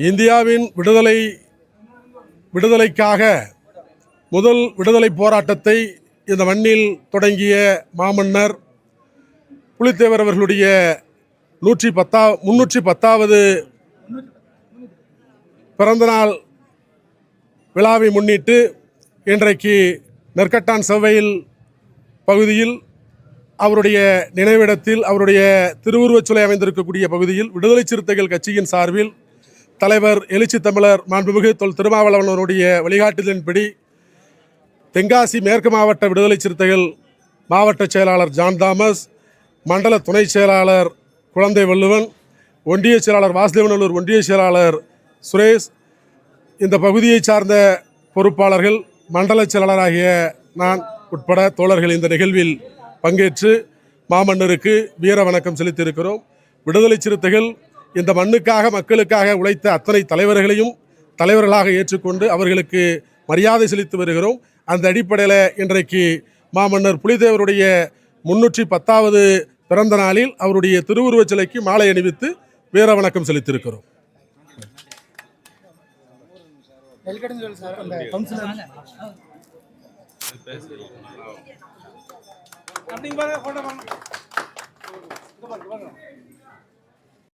இந்தியாவின் விடுதலை விடுதலைக்காக முதல் விடுதலை போராட்டத்தை இந்த மண்ணில் தொடங்கிய மாமன்னர் புலித்தேவர் அவர்களுடைய நூற்றி பத்தா முன்னூற்றி பத்தாவது பிறந்தநாள் விழாவை முன்னிட்டு இன்றைக்கு நெற்கட்டான் செவ்வையில் பகுதியில் அவருடைய நினைவிடத்தில் அவருடைய திருவுருவச் சிலை அமைந்திருக்கக்கூடிய பகுதியில் விடுதலை சிறுத்தைகள் கட்சியின் சார்பில் தலைவர் எழுச்சி தமிழர் மாண்புமிகு தொல் திருமாவளவன் வழிகாட்டுதலின்படி தென்காசி மேற்கு மாவட்ட விடுதலை சிறுத்தைகள் மாவட்ட செயலாளர் ஜான் தாமஸ் மண்டல துணை செயலாளர் குழந்தை வள்ளுவன் ஒன்றிய செயலாளர் வாசுதேவநல்லூர் ஒன்றிய செயலாளர் சுரேஷ் இந்த பகுதியை சார்ந்த பொறுப்பாளர்கள் மண்டல செயலாளராகிய நான் உட்பட தோழர்கள் இந்த நிகழ்வில் பங்கேற்று மாமன்னருக்கு வீர வணக்கம் செலுத்தியிருக்கிறோம். விடுதலை சிறுத்தைகள் இந்த மண்ணுக்காக மக்களுக்காக உழைத்த அத்தனை தலைவர்களையும் தலைவர்களாக ஏற்றுக்கொண்டு அவர்களுக்கு மரியாதை செலுத்தி வருகிறோம். அந்த அடிப்படையில் இன்றைக்கு மாமன்னர் புலிதேவருடைய முன்னூற்றி பத்தாவது பிறந்த நாளில் அவருடைய திருவுருவச் சிலைக்கு மாலை அணிவித்து வீர வணக்கம் செலுத்தியிருக்கிறோம். அப்படிங்க